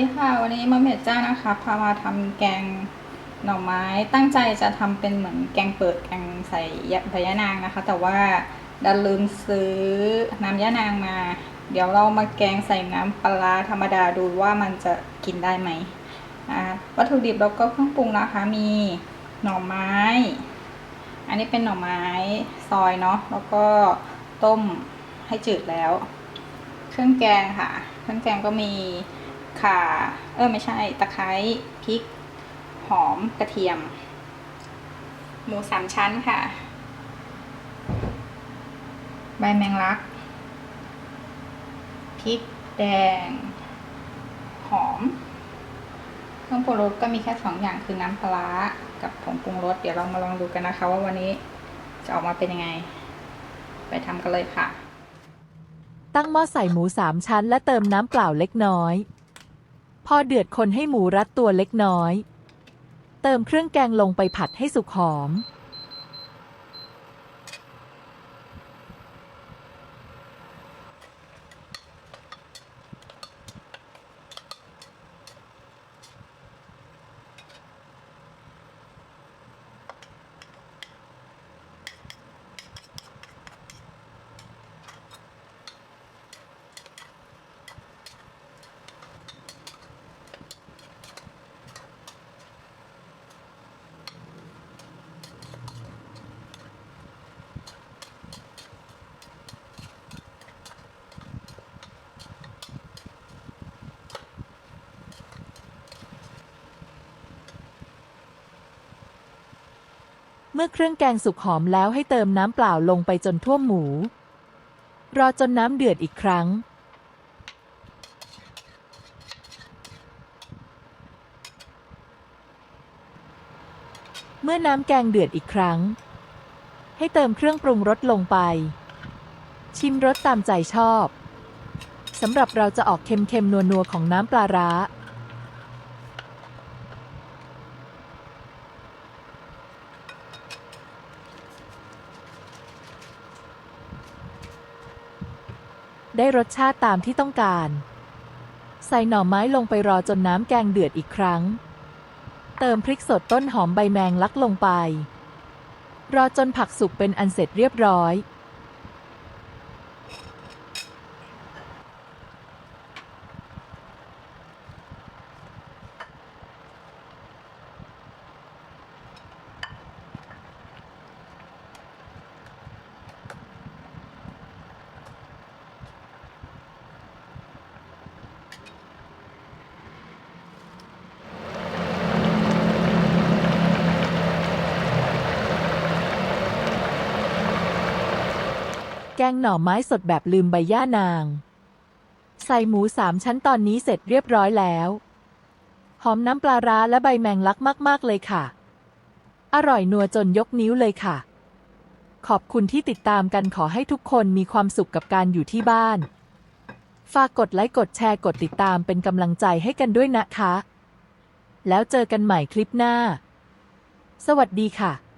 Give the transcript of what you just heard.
ดีค่ะ วันนี้มะเม็ดจ้านะคะพามาทำแกงหน่อไม้ตั้งใจจะทำเป็นเหมือนแกงเปิดแกงใส่ยะใบยะนางนะคะ แต่ว่าดันลืมซื้อน้ำยะนางมา เดี๋ยวเรามาแกงใส่น้ำปลาธรรมดาดูว่ามันจะกินได้ไหมวัตถุดิบแล้วก็เครื่องปรุงนะคะมีหน่อไม้ อันนี้เป็นหน่อไม้ซอยเนาะแล้วก็ต้มให้จืดแล้ว เครื่องแกงค่ะ เครื่องแกงก็มี ข่า เออไม่ใช่ ตะไคร้พริก หอมกระเทียม หมูสามชั้นค่ะ ใบแมงลัก พริกแดง หอม เครื่องปรุงรสก็มีแค่สองอย่างคือน้ำปลากับผงปรุงรส เดี๋ยวเรามาลองดูกันนะคะ ว่าวันนี้จะออกมาเป็นยังไง ไปทำกันเลยค่ะตั้งหม้อใส่หมูสามชั้นและเติมน้ำเปล่าเล็กน้อย พอเดือดคนให้หมูรัดตัวเล็กน้อย เติมเครื่องแกงลงไปผัดให้สุกหอม เมื่อเครื่องแกงสุกหอมแล้วให้เติมน้ำเปล่าลงไปจนท่วมหมู รอจนน้ำเดือดอีกครั้ง เมื่อน้ำแกงเดือดอีกครั้ง ให้เติมเครื่องปรุงรสลงไป ชิมรสตามใจชอบสำหรับเราจะออกเค็มๆนัวๆของน้ำปลาร้า ได้รสชาติตามที่ต้องการ ใส่หน่อไม้ลงไปรอจนน้ำแกงเดือดอีกครั้ง เติมพริกสดต้นหอมใบแมงลักลงไป รอจนผักสุกเป็นอันเสร็จเรียบร้อย แกงหน่อไม้สดแบบลืมใบย่านาง ใส่หมูสามชั้นตอนนี้เสร็จเรียบร้อยแล้ว หอมน้ำปลาร้าและใบแมงลักมาก ๆ เลยค่ะ อร่อยนัวจนยกนิ้วเลยค่ะ ขอบคุณที่ติดตามกันขอให้ทุกคนมีความสุขกับการอยู่ที่บ้าน ฝากกดไลค์กดแชร์กดติดตามเป็นกำลังใจให้กันด้วยนะคะ แล้วเจอกันใหม่คลิปหน้า สวัสดีค่ะ